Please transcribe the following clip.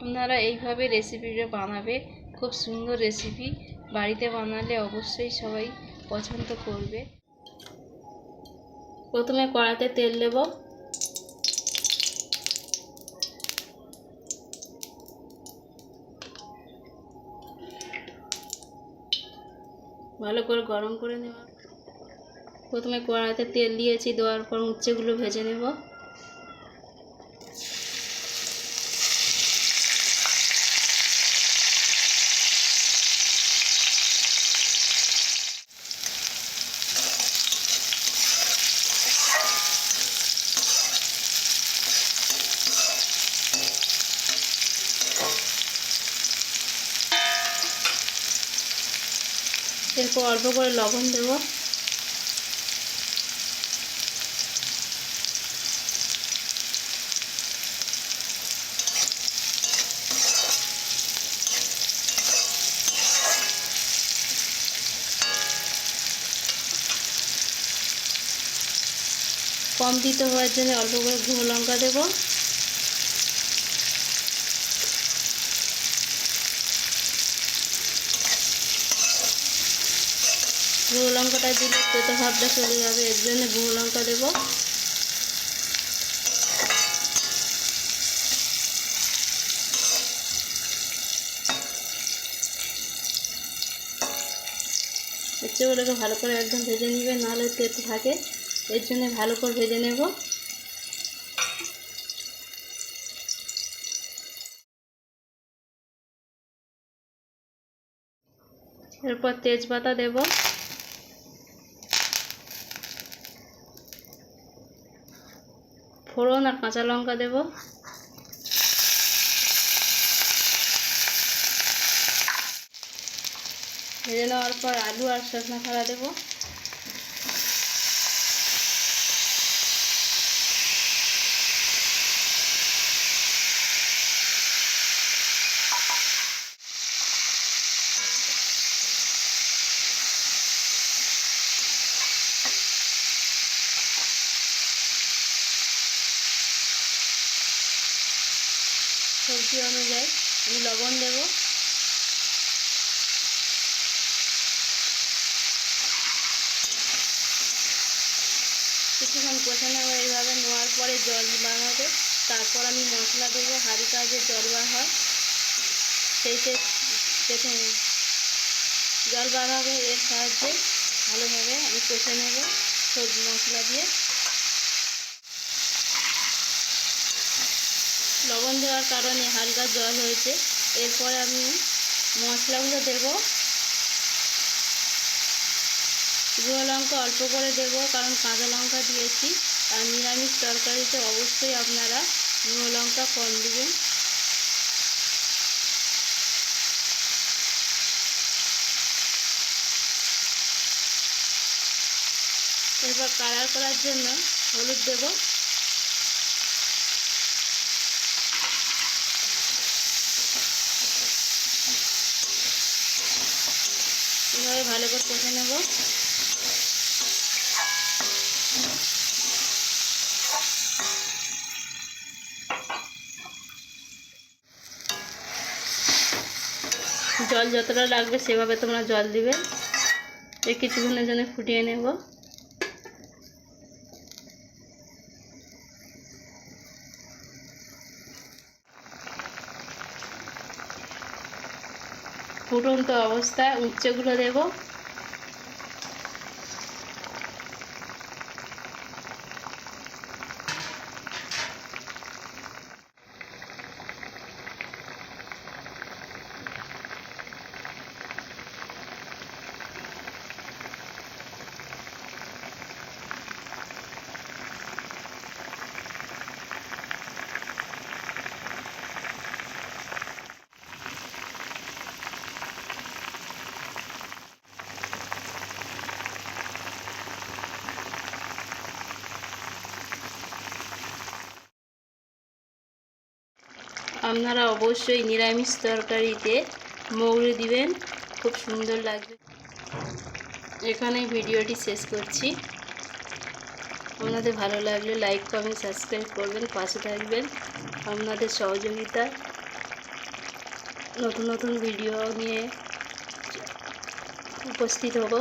আপনারা এইভাবে রেসিপিটা বানাবে, খুব সুন্দর রেসিপি বাড়িতে বানালে অবশ্যই সবাই পছন্দ করবে। প্রথমে কড়াতে তেল দেব। ভালো করে গরম করে নেব প্রথমে কড়াতে তেল দিয়েছি, দেওয়ার পর উচ্ছেগুলো ভেজে নেব। এরপর অল্প করে লবণ দেবো। কম দিতে হওয়ার জন্য অল্প করে গুঁড়ো লঙ্কা দেবো। গুঁড়ো লঙ্কাটা দিলে তেতো ভাবটা চলে যাবে, এর জন্য গুঁড়ো লঙ্কা দেবো ইচ্ছেগুলোকে ভালো করে একদম ভেজে নেবে, নাহলে তেতো থাকে। এর জন্য ভালো করে ভেজে নেব। এরপর তেজপাতা দেব। ফোড়ন আর কাঁচা লঙ্কা দেব। ভেজে নেওয়ার পর আলু আর সজনা খাড়া দেবো। সবজি অনুযায়ী আমি লবণ দেব। কিছুক্ষণ কষে নেব এইভাবে নেওয়ার পরে জল বানাবে। তারপর আমি মশলা দেবো হাঁড়িটা যে জল বার হয়। পেটে জল বার হবে এর সাহায্যে ভালোভাবে আমি কষে নেব সবজি মশলা দিয়ে। লবণ দেওয়ার কারণে হালকা জল হয়েছে। এরপর আমি মশলাগুলো দেব। গুঁড়ো লঙ্কা অল্প করে দেব, কারণ কাঁচা লঙ্কা দিয়েছি। আর নিরামিষ তরকারিতে অবশ্যই আপনারা গুঁড়ো লঙ্কা কম দেবেন। এরপর কালার করার জন্য হলুদ দেবো। এভাবে ভালো করে কষে নেব। জল যতটা লাগবে সেভাবে তোমরা জল দিবে। এই কিছুক্ষণের জন্য ফুটিয়ে নেব। ফুটন্ত অবস্থায় উচ্চগুলো দেব। আপনারা অবশ্যই নিরামিষ তরকারিতে মৌরি দিবেন। খুব সুন্দর লাগবে। এখানেই ভিডিওটি শেষ করছি। আপনাদের ভালো লাগলে লাইক, কমেন্ট, সাবস্ক্রাইব করবেন, পাশে থাকবেন। আপনাদের সহযোগিতা। নতুন নতুন ভিডিও নিয়ে উপস্থিত হব।